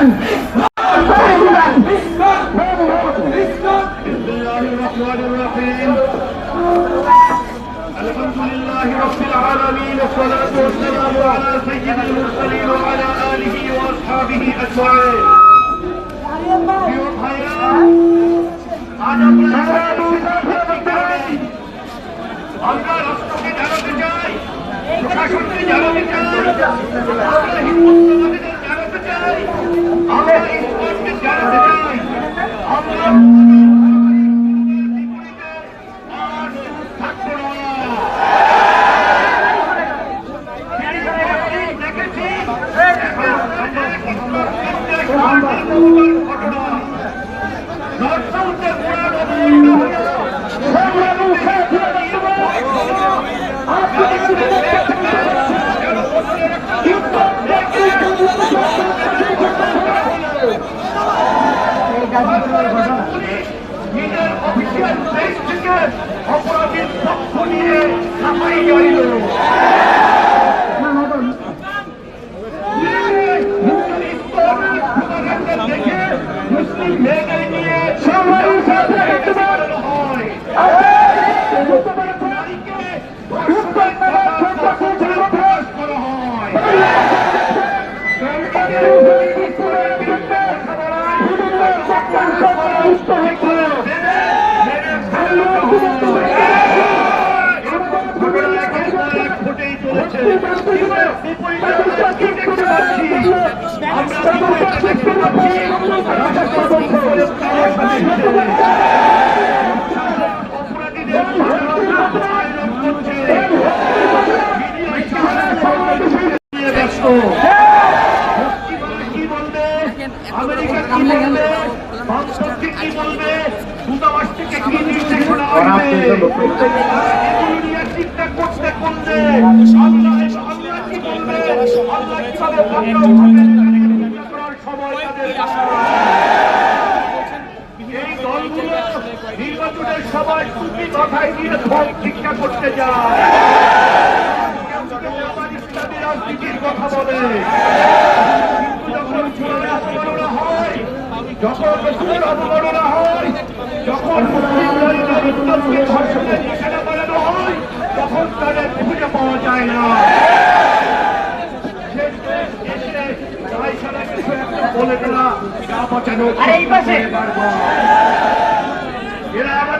الحمد لله নিজের official place থেকে অপরাধীর পক্ষ নিয়ে সাফাই গাইল ব্যস্ত। আমেরিকা কি কি বলবে দূতাবাস থেকে কি নির্দেশনা আসবে চিন্তা করতে করতে আল্লাহ আল্লাহ কি বলবে? আল্লাহ কীভাবে সময় এই দলগুলো নির্বাচনের সময় টুপি মাথায় দিয়ে ভোট ভিক্ষা করতে যায়। রাজনীতির কথা বলে যখন চূড়ার অবমাননা হয় যখন রসুলের অবমাননা হয় যখন মুসলিম নারীরা ধর্ষণের নিশানা বানানো হয় তখন তাদের খুঁজে পাওয়া যায় না বলে দেওয়া গা বাঁচানো? এরা আমাদের